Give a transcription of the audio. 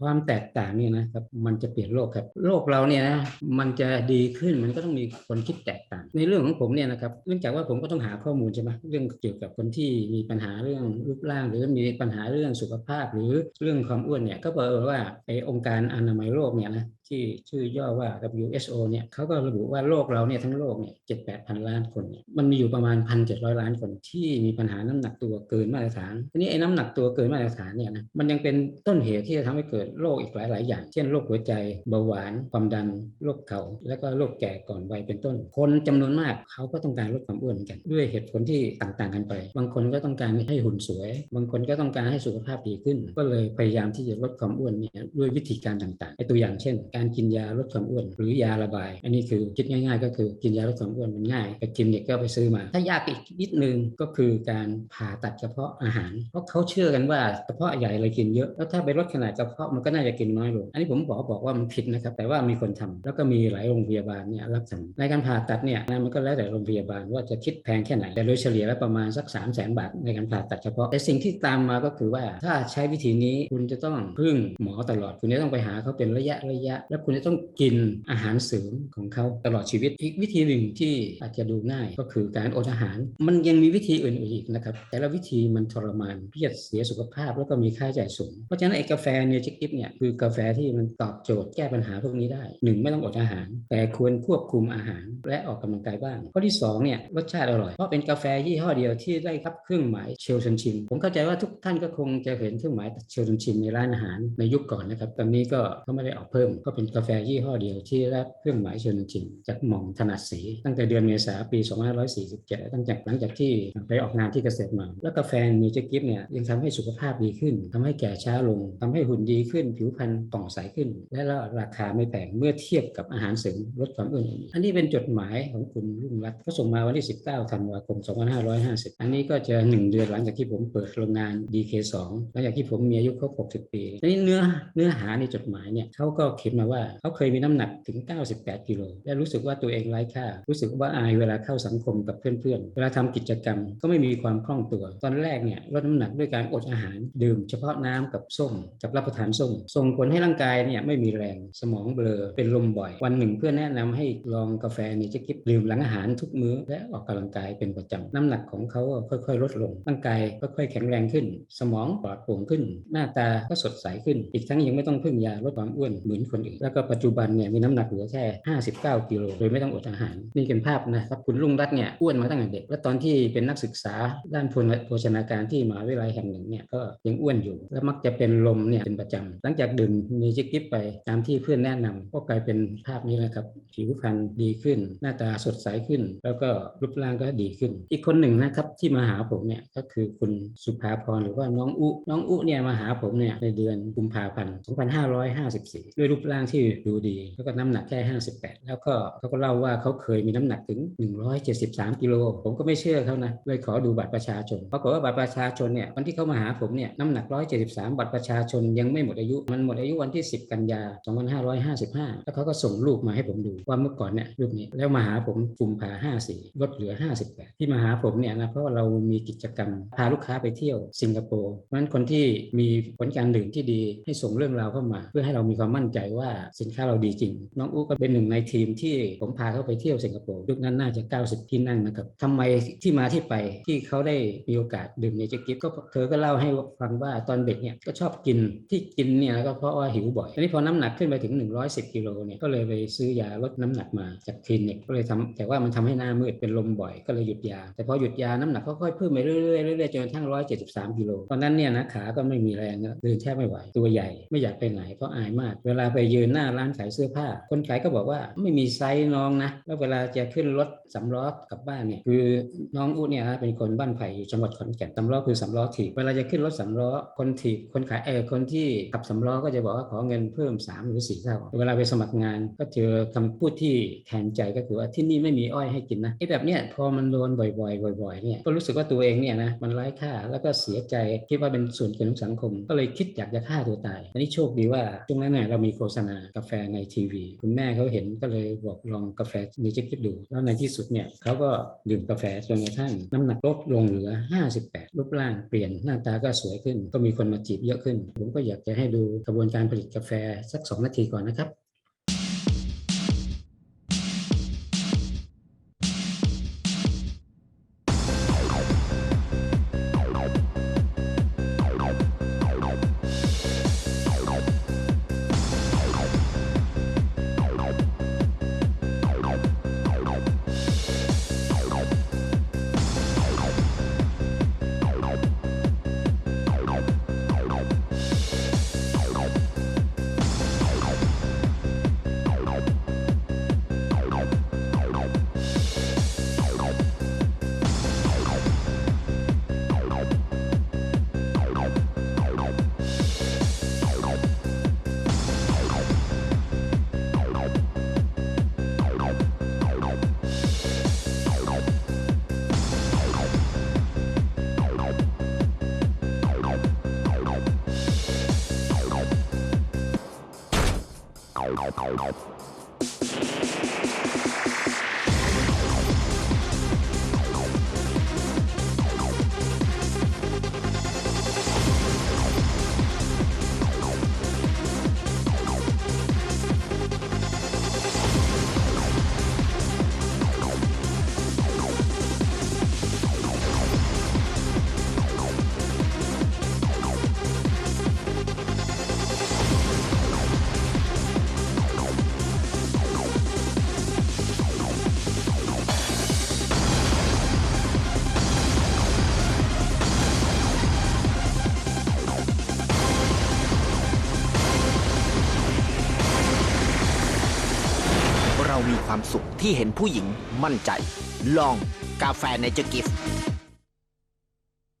ความแตกต่างเนี่ยนะครับมันจะเปลี่ยนโลกครับ โลกเราเนี่ยนะมันจะดีขึ้นมันก็ต้องมีคนคิดแตกต่าง ในเรื่องของผมเนี่ยนะครับเนื่องจากว่าผมก็ต้องหาข้อมูลใช่ไหมเรื่องเกี่ยวกับคนที่มีปัญหาเรื่องรูปร่าง หรือมีปัญหาเรื่องสุขภาพ หรือเรื่องความอ้วนเนี่ยก็เปิดว่าไอองค์การอนามัยโลกเนี่ยนะ ที่ชื่อย่อว่า WHO เนี่ยเขาก็ระบุว่าโลกเราเนี่ยทั้งโลกเนี่ยเจ็ดแปดพันล้านคนเนี่ยมันมีอยู่ประมาณพันเจ็ดร้อยล้านคนที่มีปัญหาน้ำหนักตัวเกินมาตรฐานทีนี้ไอ้น้ำหนักตัวเกินมาตรฐานเนี่ยนะมันยังเป็นต้นเหตุที่จะทำให้เกิดโรคอีกหลาย ๆ อย่าง เช่นโรคหัวใจเบาหวาน ความดันโรคเข่าแล้วก็โรคแก่ก่อนวัยเป็นต้น คนจำนวนมากเขาก็ต้องการลดความอ้วนเหมือนกัน ด้วยเหตุผลที่ต่างๆกันไป บางคนก็ต้องการให้หุ่นสวย บางคนก็ต้องการให้สุขภาพดีขึ้น ก็เลยพยายามที่จะลดความอ้วนเนี่ยด้วยวิธีการต่างๆไอ้ตัวอย่างเช่นการกินยาลดความอ้วน หรือยาระบาย อันนี้คือคิดง่าย ๆ ก็คือกินยาลดความอ้วนมันง่ายไปคลินิกก็ไปซื้อมา ถ้ายากอีกนิดนึงก็คือการผ่าตัดกระเพาะอาหาร เพราะเขาเชื่อกันว่ากระเพาะใหญ่เลยกินเยอะแล้วถ้าไปลดขนาดกระเพาะมันก็น่าจะกินน้อยลงอันนี้ผมบอกบอกว่ามันผิดนะครับแต่ว่ามีคนทำแล้วก็มีหลายโรงพยาบาลเนี่ยรับทำในการผ่าตัดเนี่ยนะมันก็แล้วแต่โรงพยาบาลว่าจะคิดแพงแค่ไหนแต่โดยเฉลี่ยแล้วประมาณสัก 3 0 0 0 0 0บาทในการผ่าตัดเฉพาะ แต่สิ่งที่ตามมาก็คือว่าถ้าใช้วิธีนี้คุณจะต้องพึ่งหมอตลอด คุณจะต้องไปหาเขาเป็นระยะระยะแล้วคุณจะต้องกินอาหารเสริมของเขาตลอดชีวิต อีกวิธีหนึ่งที่อาจจะดูง่ายก็คือการอดอาหาร มันยังมีวิธีอื่นๆอีกนะครับ แต่ละวิธีมันทรมานเครียดเสียสุขภาพแล้วก็มีค่าใช้จ่ายสูง เพราะฉะนั้นไอ้กาแฟเนจิกิฟเนี่ยคือกาแฟที่มันตอบโจทย์แก้ปัญหาพวกนี้ได้หนึ่งไม่ต้องอดอาหาร แต่ควรควบคุมอาหารและออกกำลังกายบ้างข้อที่สองเนี่ยรสชาติอร่อยเพราะเป็นกาแฟยี่ห้อเดียวที่ได้รับเครื่องหมายเชลชนชิมผมเข้าใจว่าทุกท่านก็คงจะเห็นเครื่องหมายเชลชนชิมในร้านอาหารในยุคก่อนนะครับตอนนี้ก็เขาไม่ได้ออกเพิ่มก็เป็นกาแฟยี่ห้อเดียวที่รับเครื่องหมายเชลชนชิมจากหม่อมถนัดศรีตั้งแต่เดือนเมษาปี 2547 ตั้งแต่หลังจากที่ไปออกงานที่เกษตรมา แล้วกาแฟเนเจกิฟเนี่ยยังทำให้สุขภาพดีขึ้นทำให้แก่ช้าลงทำให้หุ่นดีขึ้น ผิวพรรณป่องใสขึ้น และราคาไม่แพงเมื่อเทียบกับอาหารเสริมลดความอ้วนอันนี้เป็นจดหมายของคุณรุ่งรัตน์ก็ส่งมาวันที่ 19ธันวาคม 2550 อันนี้ก็จะ 1 เดือนหลังจากที่ผมเปิดโรงงาน DK2 หลังจากที่ผมมีอายุครบ60 ปีในเนื้อเนื้อหาในจดหมายเนี่ยเขาก็เขียนมาว่าเขาเคยมีน้ำหนักถึง 98 กิโลและรู้สึกว่าตัวเองไร้ค่า รู้สึกว่าอายเวลาเข้าสังคมกับเพื่อนๆ เวลาทำกิจกรรมก็ไม่มีความคล่องตัว ตอนแรกเนี่ยลดน้ำหนักด้วยการอดอาหาร ดื่มเฉพาะน้ำกับส้มกับรับประทานส้ม ส่งผลให้ร่างกายเนี่ยไม่มีแรงสมองเบลอเป็นลมบ่อย วันหนึ่งเพื่อนแนะนำให้ลองกาแฟนี่จะกิบดื่มหลังอาหารทุกมื้อ และออกกำลังกายเป็นประจำน้ำหนักของเขาค่อยๆ ลดลงร่างกายค่อยๆแข็งแรงขึ้น สมองปลอดโปร่งขึ้น หน้าตาก็สดใสขึ้น อีกทั้งยังไม่ต้องพึ่งยาลดความอ้วนเหมือนคนอื่นแล้วก็ปัจจุบันเนี่ยมีน้ำหนักเหลือแค่ 59 กิโลโดยไม่ต้องอดอาหาร นี่เป็นภาพนะครับคุณลุงรัตเนี่ยอ้วนมาตั้งแต่เด็ก และตอนที่เป็นนักศึกษาด้านโภชนาการที่มหาวิทยาลัยแห่งหนึ่งเนี่ยก็ยังอ้วนอยู่ และมักจะเป็นลมเนี่ยเป็นประจำหลังจากดื่มมีจิกิฟไปตามที่เพื่อนแนะนำก็กลายเป็นภาพนี้นะครับผิวพรรณดีขึ้น หน้าตาสดใสขึ้น แล้วก็รูปร่างก็ดีขึ้น อีกคนหนึ่งนะครับที่มาหาผมเนี่ยก็คือคุณสุภาพรหรือว่าน้องอุน้องอุเนี่ยมาหาผมเนี่ยในเดือนกุมภาพันธ์2554ด้วยรูปร่างที่ดูดี แล้วก็น้ำหนักแค่ 58 แล้วก็เขาก็เล่าว่าเขาเคยมีน้ำหนักถึง 173 กิโล ผมก็ไม่เชื่อเขานะ เลยขอดูบัตรประชาชน ปรากฏว่าบัตรประชาชนเนี่ยวันที่เขามาหาผมเนี่ยน้ำหนัก 173 บัตรประชาชนยังไม่หมดอายุ มันหมดอายุวันที่ 10 กันยา 2555 แล้วเขาก็ส่งรูปมาให้ผมดูว่าเมื่อก่อนเนี่ยรูปนี้ แล้วมาหาผมกุมภา54ลดเหลือ 58 ที่มาหาผมเนี่ยนะเพราะว่าเรามีกิจกรรมพาลูกค้าไปเที่ยวสิงคโปร์เพราะฉะนั้นคนที่มีผลการดื่มที่ดีให้ส่งเรื่องราวเข้ามา เพื่อให้เรามีความมั่นใจว่าสินค้าเราดีจริง น้องอู้ก็เป็นหนึ่งในทีมที่ผมพาเขาไปเที่ยวสิงคโปร์ยุคนั้นน่าจะ 90 ที่นั่งนะครับทำไมที่มาที่ไปที่เขาได้มีโอกาสดื่มเนเจอร์กิฟก็เธอก็เล่าให้ฟังว่าตอนเด็กเนี่ยก็ชอบกินที่กินเนี่ยก็เพราะว่าหิวบ่อยทีนี้พอน้ำหนักขึ้นไปถึง 110กิโลเนี่ยก็เลยไปซื้อยาลดน้ำหนักมาจากคลินิกก็เลยทำแต่ว่ามันทำให้หน้ามืดเป็นลมบ่อยก็เลยหยุดยา แต่พอหยุดยาน้ำหนักค่อยๆเพิ่มไปเรื่อยๆเรื่อยๆจนกระทั่ง173กิโลตอนนั้นเนี่ยนะขาก็ไม่มีแรงเดินแทบไม่ไหวตัวใหญ่ไม่อยากไปไหนเพราะอายมาก เวลาไปยืนหน้าร้านขายเสื้อผ้า คนขายก็บอกว่าไม่มีไซส์น้องนะแล้วเวลาจะขึ้นรถสำล้อกลับบ้านเนี่ยคือน้องอู้เนี่ยฮะเป็นคนบ้านไผ่อยู่จังหวัดขอนแก่นสำล้อคือสำล้อถีบเวลาจะขึ้นรถสำล้อคนถีบคนขายเออคนที่ขับสำล้อก็จะบอกว่าขอเงินเพิ่ม 3 หรือ4เท่าเวลาไปสมัครงานก็เจอคำพูดที่แทนใจก็คือว่าที่นี่ไม่มีอ้อยให้กินนะไอ้แบบเนี้ยพอมันโดนบ่อยๆบ่อยๆเนี่ยก็รู้สึกว่าตัวเองเนี่ยนะมันไร้ค่าแล้วก็เสียใจคิดว่าเป็นส่วนเกินของสังคม ก็เลยคิดอยากจะฆ่าตัวตายอันนี้โชคดีว่าช่วงนั้นเนี่ยเรามีโฆษณากาแฟในทีวี คุณแม่เขาเห็นก็เลยบอกลองกาแฟในจิกิดดู แล้วในที่สุดเนี่ยเขาก็ดื่มกาแฟจนกระทั่งน้ำหนักลดลงเหลือ 58 รูปร่างเปลี่ยนหน้าตาก็สวยขึ้น ก็มีคนมาจีบเยอะขึ้น ผมก็อยากจะให้ดูกระบวนการผลิตกาแฟสัก 2 นาทีก่อนนะครับ เความสุขที่เห็นผู้หญิงมั่นใจ ลองกาแฟในเจกิฟต์